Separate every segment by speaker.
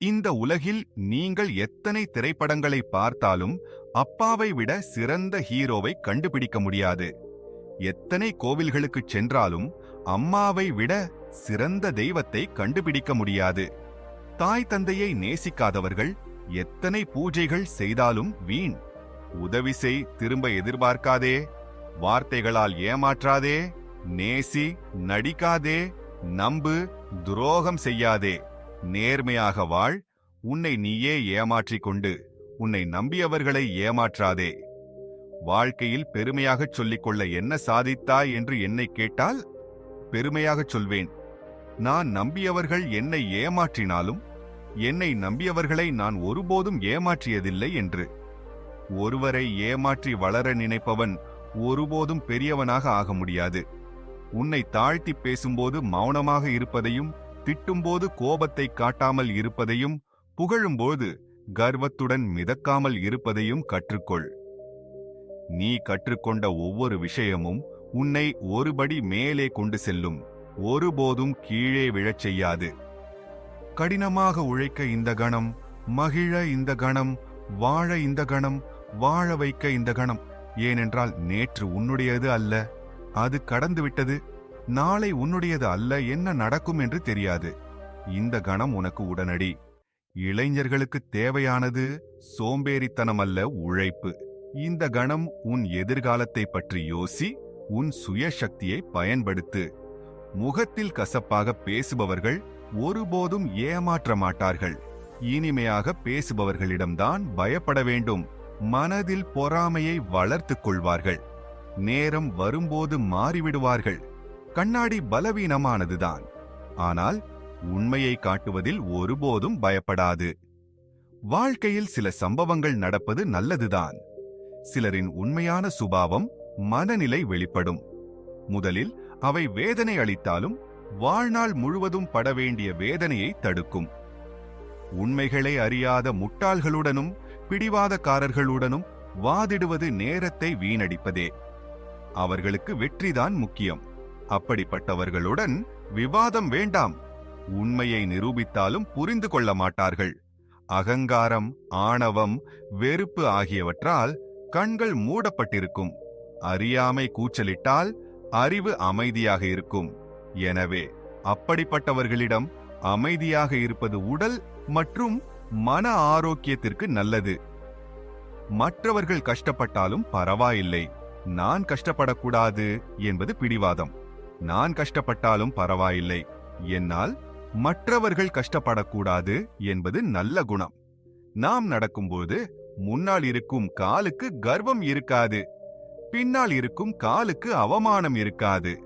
Speaker 1: இந்த உலகில் நீங்கள் எத்தனை திரைப்படங்களை பார்த்தாலும் அப்பாவை விட சிறந்த ஹீரோவை கண்டுபிடிக்க முடியாது. எத்தனை கோவில்களுக்குச் சென்றாலும் அம்மாவை விட சிறந்த தெய்வத்தை கண்டுபிடிக்க முடியாது. தாய் தந்தையை நேசிக்காதவர்கள் எத்தனை பூஜைகள் செய்தாலும் வீண். உதவி செய் திரும்ப எதிர்பார்க்காதே. வார்த்தைகளால் ஏமாற்றாதே. நேசி நடிக்காதே. நம்பு துரோகம் செய்யாதே. நேர்மையாக வாழ் உன்னை நீயே ஏமாற்றிக் கொண்டு உன்னை நம்பியவர்களை ஏமாற்றாதே. வாழ்க்கையில் பெருமையாகச் சொல்லிக்கொள்ள என்ன சாதித்தாய் என்று என்னை கேட்டால் பெருமையாகச் சொல்வேன். நான் நம்பியவர்கள் என்னை ஏமாற்றினாலும் என்னை நம்பியவர்களை நான் ஒருபோதும் ஏமாற்றியதில்லை என்று. ஒருவரை ஏமாற்றி வளர நினைப்பவன் ஒருபோதும் பெரியவனாக ஆக முடியாது. உன்னை தாழ்த்தி பேசும்போது மௌனமாக இருப்பதையும் திட்டும்போது கோபத்தை காட்டாமல் இருப்பதையும் புகழும்போது கர்வத்துடன் மிதக்காமல் இருப்பதையும் கற்றுக்கொள். நீ கற்றுக்கொண்ட ஒவ்வொரு விஷயமும் உன்னை ஒருபடி மேலே கொண்டு செல்லும் ஒருபோதும் கீழே விழச் செய்யாது. கடினமாக உழைக்க இந்த கணம் மகிழ இந்த கணம் வாழ இந்த கணம் வாழ வைக்க இந்த கணம் ஏனென்றால் நேற்று உன்னுடையது அல்ல அது கடந்துவிட்டது. நாளை உன்னுடையது அல்ல என்ன நடக்கும் என்று தெரியாது. இந்த கணம் உனக்கு உடனடி. இளைஞர்களுக்கு தேவையானது சோம்பேறித்தனம் அல்ல உழைப்பு. இந்த கணம் உன் எதிர்காலத்தை பற்றி யோசி உன் சுயசக்தியை பயன்படுத்து. முகத்தில் கசப்பாக பேசுபவர்கள் ஒருபோதும் ஏமாற்ற மாட்டார்கள் இனிமையாக பேசுபவர்களிடம்தான் பயப்பட வேண்டும். மனதில் பொறாமையை வளர்த்துக் கொள்வார்கள். நேரம் வரும்போது மாறிவிடுவார்கள். கண்ணாடி பலவீனமானதுதான். ஆனால் உண்மையை காட்டுவதில் ஒருபோதும் பயப்படாது. வாழ்க்கையில் சில சம்பவங்கள் நடப்பது நல்லதுதான். சிலரின் உண்மையான சுபாவம் மனநிலை வெளிப்படும். முதலில் அவை வேதனை அளித்தாலும் வாழ்நாள் முழுவதும் பட வேண்டிய வேதனையை தடுக்கும். உண்மைகளை அறியாத முட்டாள்களுடனும் பிடிவாதக்காரர்களுடனும் வாதிடுவது நேரத்தை வீணடிப்பதே. அவர்களுக்கு வெற்றிதான் முக்கியம். அப்படிப்பட்டவர்களுடன் விவாதம் வேண்டாம். உண்மையை நிரூபித்தாலும் புரிந்து கொள்ள மாட்டார்கள். அகங்காரம் ஆணவம் வெறுப்பு ஆகியவற்றால் கண்கள் மூடப்பட்டிருக்கும். அறியாமை கூச்சலிட்டால் அறிவு அமைதியாக இருக்கும். எனவே அப்படிப்பட்டவர்களிடம் அமைதியாக இருப்பது உடல் மற்றும் மன ஆரோக்கியத்திற்கு நல்லது. மற்றவர்கள் கஷ்டப்பட்டாலும் பரவாயில்லை. நான் கஷ்டப்படக்கூடாது என்பது பிடிவாதம். நான் கஷ்டப்பட்டாலும் பரவாயில்லை. என்னால் மற்றவர்கள் கஷ்டப்படக்கூடாது என்பது நல்ல குணம். நாம் நடக்கும்போது முன்னால் இருக்கும் காலுக்கு கர்வம் இருக்காது. பின்னால் இருக்கும் காலுக்கு அவமானம் இருக்காது.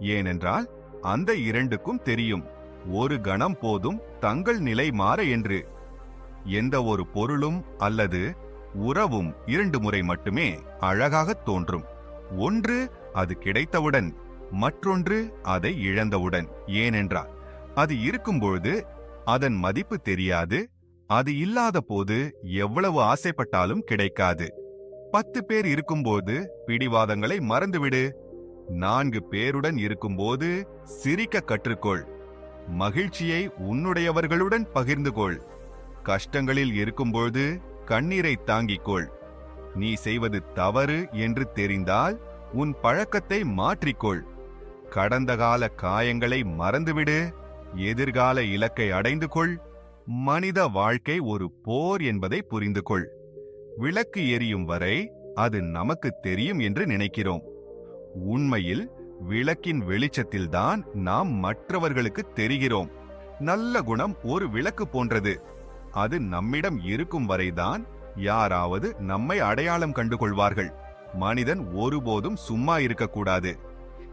Speaker 1: ஏனென்றால் அந்த இரண்டுக்கும் தெரியும். ஒரு கணம் போதும் தங்கள் நிலை மாற என்று. எந்த ஒரு பொருளும் அல்லது உறவும் இரண்டு முறை மட்டுமே அழகாகத் தோன்றும். ஒன்று அது கிடைத்தவுடன் மற்றொன்று அதை இழந்தவுடன். ஏனென்றால் அது இருக்கும்பொழுது அதன் மதிப்பு தெரியாது அது இல்லாத போது எவ்வளவு ஆசைப்பட்டாலும் கிடைக்காது. பத்து பேர் இருக்கும்போது பிடிவாதங்களை மறந்துவிடு. நான்கு பேருடன் இருக்கும்போது சிரிக்க கற்றுக்கொள். மகிழ்ச்சியை உன்னுடையவர்களுடன் பகிர்ந்து கொள் கஷ்டங்களில் இருக்கும்பொழுது கண்ணீரை தாங்கிக் கொள் நீ செய்வது தவறு என்று தெரிந்தால் உன் பழக்கத்தை மாற்றிக்கொள். கடந்த கால காயங்களை மறந்துவிடு. எதிர்கால இலக்கை அடைந்து கொள். மனித வாழ்க்கை ஒரு போர் என்பதை புரிந்து கொள். விளக்கு எரியும் வரை அது நமக்கு தெரியும் என்று நினைக்கிறோம். உண்மையில் விளக்கின் வெளிச்சத்தில்தான் நாம் மற்றவர்களுக்கு தெரிகிறோம். நல்ல குணம் ஒரு விளக்கு போன்றது. அது நம்மிடம் இருக்கும் வரைதான் யாராவது நம்மை அடையாளம் கண்டுகொள்வார்கள். மனிதன் ஒருபோதும் சும்மா இருக்கக்கூடாது.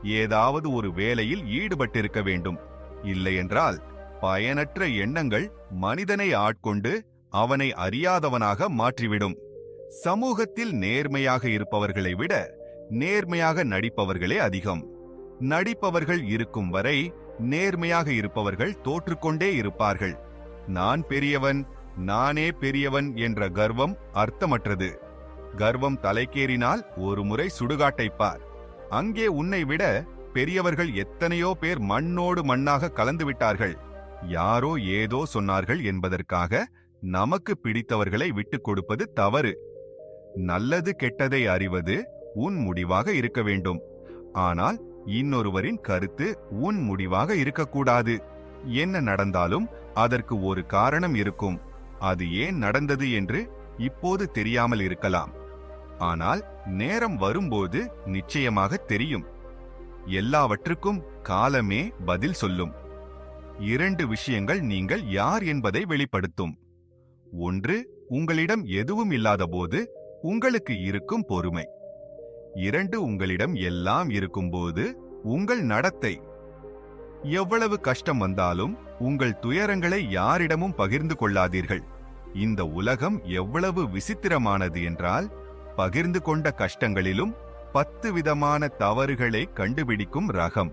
Speaker 1: ஏதாவது ஒரு வேலையில் ஈடுபட்டிருக்க வேண்டும். இல்லையென்றால் பயனற்ற எண்ணங்கள் மனிதனை ஆட்கொண்டு அவனை அறியாதவனாக மாற்றிவிடும். சமூகத்தில் நேர்மையாக இருப்பவர்களை விட நேர்மையாக நடிப்பவர்களே அதிகம். நடிப்பவர்கள் இருக்கும் வரை நேர்மையாக இருப்பவர்கள் தோற்றுக்கொண்டே இருப்பார்கள். நான் பெரியவன் நானே பெரியவன் என்ற கர்வம் அர்த்தமற்றது. கர்வம் தலைக்கேறினால் ஒரு முறை சுடுகாட்டைப் பார். அங்கே உன்னை விட பெரியவர்கள் எத்தனையோ பேர் மண்ணோடு மண்ணாக கலந்து விட்டார்கள். யாரோ ஏதோ சொன்னார்கள் என்பதற்காக நமக்கு பிடித்தவர்களை விட்டுக் கொடுப்பது தவறு. நல்லது கெட்டதை அறிவது உன் முடிவாக இருக்க வேண்டும். ஆனால் இன்னொருவரின் கருத்து உன் முடிவாக இருக்கக்கூடாது. என்ன நடந்தாலும் அதற்கு ஒரு காரணம் இருக்கும். அது ஏன் நடந்தது என்று இப்போது தெரியாமல் இருக்கலாம். ஆனால் நேரம் வரும்போது நிச்சயமாக தெரியும். எல்லாவற்றுக்கும் காலமே பதில் சொல்லும். இரண்டு விஷயங்கள் நீங்கள் யார் என்பதை வெளிப்படுத்தும். ஒன்று உங்களிடம் எதுவும் இல்லாதபோது உங்களுக்கு இருக்கும் பொறுமை. இரண்டு உங்களிடம் எல்லாம் இருக்கும்போது உங்கள் நடத்தை. எவ்வளவு கஷ்டம் வந்தாலும் உங்கள் துயரங்களை யாரிடமும் பகிர்ந்து கொள்ளாதீர்கள். இந்த உலகம் எவ்வளவு விசித்திரமானது என்றால் பகிர்ந்து கொண்ட கஷ்டங்களிலும் பத்து விதமான தவறுகளை கண்டுபிடிக்கும் ரகம்.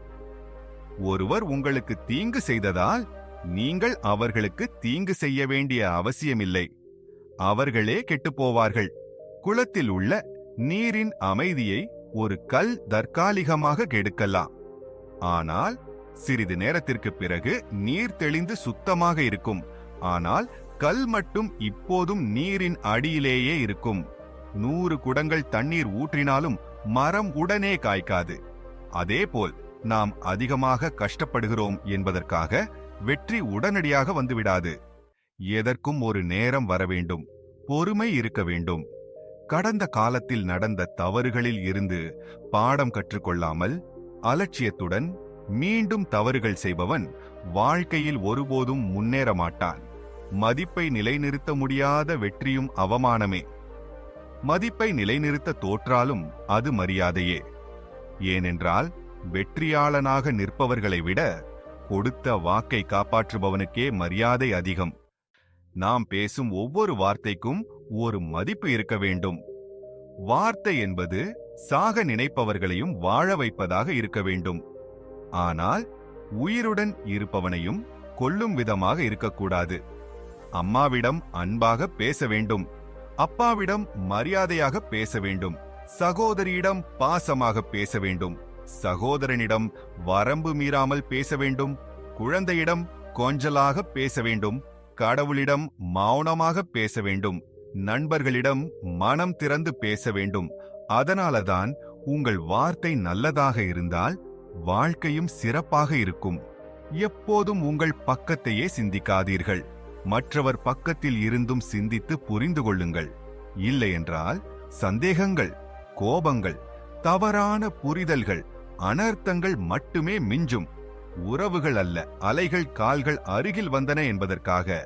Speaker 1: ஒருவர் உங்களுக்கு தீங்கு செய்ததால் நீங்கள் அவர்களுக்கு தீங்கு செய்ய வேண்டிய அவசியமில்லை. அவர்களே கெட்டுப்போவார்கள் குளத்தில் உள்ள நீரின் அமைதியை ஒரு கல் தற்காலிகமாக கெடுக்கலாம். ஆனால் சிறிது நேரத்திற்கு பிறகு நீர் தெளிந்து சுத்தமாக இருக்கும். ஆனால் கல் மட்டும் இப்போதும் நீரின் அடியிலேயே இருக்கும். நூறு குடங்கள் தண்ணீர் ஊற்றினாலும் மரம் உடனே காய்க்காது. அதேபோல் நாம் அதிகமாக கஷ்டப்படுகிறோம் என்பதற்காக வெற்றி உடனடியாக வந்துவிடாது. எதற்கும் ஒரு நேரம் வர வேண்டும் பொறுமை இருக்க வேண்டும். கடந்த காலத்தில் நடந்த தவறுகளில் இருந்து பாடம் கற்றுக்கொள்ளாமல் அலட்சியத்துடன் மீண்டும் தவறுகள் செய்பவன் வாழ்க்கையில் ஒருபோதும் முன்னேற மாட்டான். மதிப்பை நிலைநிறுத்த முடியாத வெற்றியும் அவமானமே. மதிப்பை நிலைநிறுத்த தோற்றாலும் அது மரியாதையே. ஏனென்றால் வெற்றியாளனாக நிற்பவர்களை விட கொடுத்த வாக்கை காப்பாற்றுபவனுக்கே மரியாதை அதிகம். நாம் பேசும் ஒவ்வொரு வார்த்தைக்கும் ஒரு மதிப்பு இருக்க வேண்டும். வார்த்தை என்பது சாக நினைப்பவர்களையும் வாழ வைப்பதாக இருக்க வேண்டும். ஆனால் உயிருடன் இருப்பவனையும் கொல்லும் விதமாக இருக்கக்கூடாது. அம்மாவிடம் அன்பாக பேச வேண்டும். அப்பாவிடம் மரியாதையாக பேச வேண்டும். சகோதரியிடம் பாசமாக பேச வேண்டும். சகோதரனிடம் வரம்பு மீறாமல் பேச வேண்டும். குழந்தையிடம் கொஞ்சலாக பேச வேண்டும். கடவுளிடம் மௌனமாக பேச வேண்டும். நண்பர்களிடம் மனம் திறந்து பேச வேண்டும். அதனாலதான் உங்கள் வார்த்தை நல்லதாக இருந்தால் வாழ்க்கையும் சிறப்பாக இருக்கும். எப்போதும் உங்கள் பக்கத்தையே சிந்திக்காதீர்கள். மற்றவர் பக்கத்தில் இருந்தும் சிந்தித்து புரிந்து கொள்ளுங்கள். இல்லையென்றால் சந்தேகங்கள் கோபங்கள் தவறான புரிதல்கள் அனர்த்தங்கள் மட்டுமே மிஞ்சும். உறவுகள் அல்ல அலைகள் கால்கள் அருகில் வந்தன என்பதற்காக.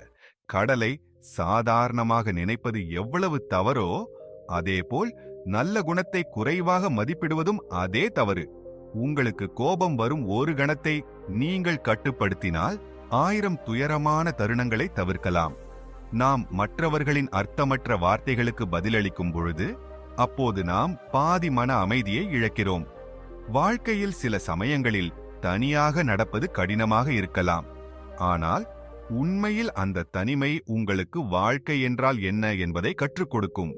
Speaker 1: கடலை சாதாரணமாக நினைப்பது எவ்வளவு தவறோ அதேபோல் நல்ல குணத்தை குறைவாக மதிப்பிடுவதும் அதே தவறு. உங்களுக்கு கோபம் வரும் ஒரு கணத்தை நீங்கள் கட்டுப்படுத்தினால் ஆயிரம் துயரமான தருணங்களை தவிர்க்கலாம். நாம் மற்றவர்களின் அர்த்தமற்ற வார்த்தைகளுக்கு பதிலளிக்கும் பொழுது அப்போது நாம் பாதி மன அமைதியை இழக்கிறோம். வாழ்க்கையில் சில சமயங்களில் தனியாக நடப்பது கடினமாக இருக்கலாம். ஆனால் உண்மையில் அந்த தனிமை உங்களுக்கு வாழ்க்கை என்றால் என்ன என்பதை கற்றுக் கொடுக்கும்.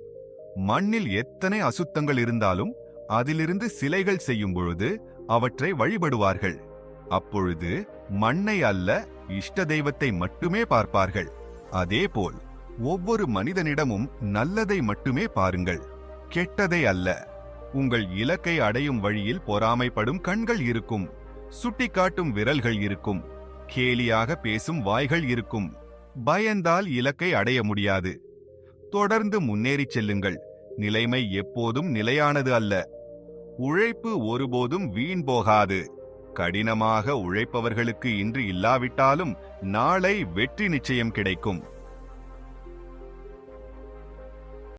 Speaker 1: மண்ணில் எத்தனை அசுத்தங்கள் இருந்தாலும் அதிலிருந்து சிலைகள் செய்யும் பொழுது அவற்றை வழிபடுவார்கள். அப்பொழுது மண்ணை அல்ல இஷ்ட தெய்வத்தை மட்டுமே பார்ப்பார்கள். அதேபோல் ஒவ்வொரு மனிதனிடமும் நல்லதை மட்டுமே பாருங்கள். கெட்டதை அல்ல. உங்கள் இலக்கை அடையும் வழியில் பொறாமைப்படும் கண்கள் இருக்கும். சுட்டிக்காட்டும் விரல்கள் இருக்கும். கேலியாக பேசும் வாய்கள் இருக்கும். பயந்தால் இலக்கை அடைய முடியாது. தொடர்ந்து முன்னேறிச் செல்லுங்கள். நிலைமை எப்போதும் நிலையானது அல்ல. உழைப்பு ஒருபோதும் வீண் போகாது. கடினமாக உழைப்பவர்களுக்கு இன்று இல்லாவிட்டாலும் நாளை வெற்றி நிச்சயம் கிடைக்கும்.